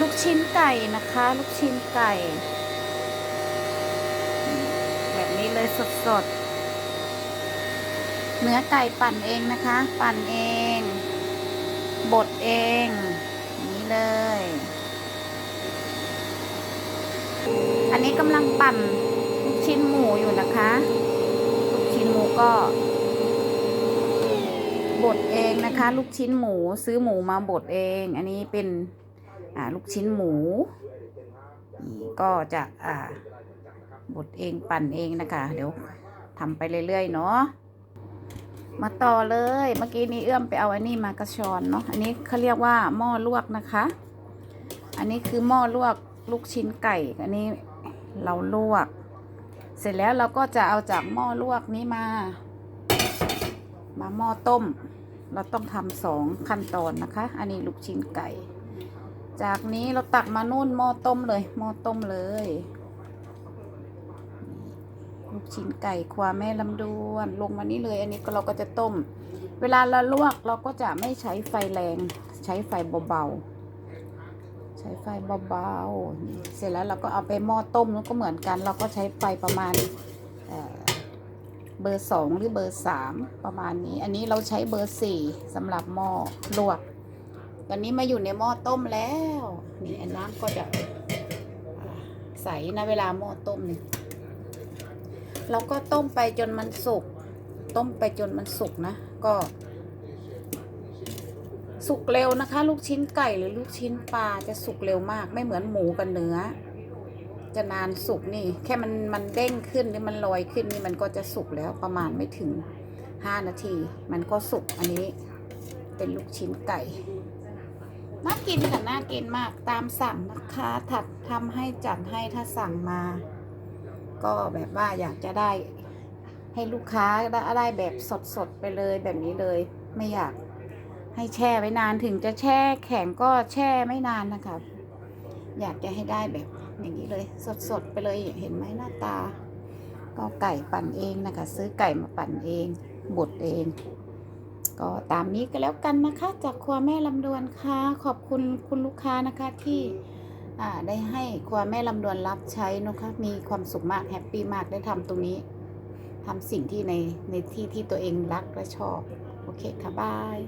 ลูกชิ้นไก่นะคะ ลูกชิ้นไก่ แบบนี้เลยสดๆ เนื้อไก่ปั่นเองนะคะ ปั่นเอง บดเอง นี้เลย อันนี้กำลังปั่นลูกชิ้นหมูอยู่นะคะ ลูกชิ้นหมูก็บดเองนะคะ ลูกชิ้นหมูซื้อหมูมาบดเอง อันนี้เป็น ลูกชิ้นหมูก็จะอ่าบดเองปั่นเองนะคะ เดี๋ยวทำไปเรื่อย ๆ เนาะมาต่อเลยเมื่อกี้นี้เอื้อมไปเอาอันนี้มากระชอนเนาะอันนี้เขาเรียกว่าหม้อลวกนะคะ อันนี้คือหม้อลวกลูกชิ้นไก่อันนี้เราลวก เสร็จแล้วเราก็จะเอาจากหม้อลวกนี้มา มาหม้อต้ม เราต้องทำสองขั้นตอนนะคะ อันนี้ลูกชิ้นไก่ จากนี้เราตักมานู่นหม้อต้มเลยหม้อต้มเลย ลูกชิ้นไก่ควาแม่ลำดวนลงมานี่เลยอันนี้ก็เราก็จะต้ม เวลาเราลวกเราก็จะไม่ใช้ไฟแรง ใช้ไฟเบาๆใช้ไฟเบาๆเสร็จแล้วเราก็เอาไปหม้อต้มแล้วก็เหมือนกัน เราก็ใช้ไฟประมาณเเบอร์สองหรือเบอร์สามประมาณนี้ อันนี้เราใช้เบอร์สี่สำหรับหม้อลวก ตอนนี้มาอยู่ในหม้อต้มแล้วนี่น้ำก็จะใสนะเวลาหม้อต้มนี่เราก็ต้มไปจนมันสุก ต้มไปจนมันสุกนะ ก็ สุกเร็วนะคะ ลูกชิ้นไก่หรือลูกชิ้นปลาจะสุกเร็วมาก ไม่เหมือนหมูกับเนื้อ จะนานสุกนี่ แค่มันมันเด้งขึ้นหรือมันลอยขึ้นนี่มันก็จะสุกแล้วประมาณไม่ถึงห้านาที มันก็สุกอันนี้ เป็นลูกชิ้นไก่ น่ากินค่ะน่ากินมากตามสั่งนะคะถัดทำให้จัดให้ถ้าสั่งมา ก็แบบว่าอยากจะได้ ให้ลูกค้าได้ไดแบบสดๆไปเลยแบบนี้เลย ไม่อยากให้แช่ไว้นานถึงจะแช่แข็งก็แช่ไม่นานนะคะ อยากจะให้ได้แบบอย่างนี้เลยสดๆไปเลยเห็นไหมหน้าตา ก็ไก่ปั่นเองนะคะ ซื้อไก่มาปั่นเองบดเอง ก็ตามนี้ก็แล้วกันนะคะ จากครัวแม่ลำดวนค่ะ ขอบคุณคุณลูกค้านะคะที่อ่าได้ให้ครัวแม่ลำดวนรับใช้นะคะมีความสุขมากแฮปปี้มากได้ทำตรงนี้ทำสิ่งที่ในในที่ที่ตัวเองรักและชอบ โอเคค่ะบาย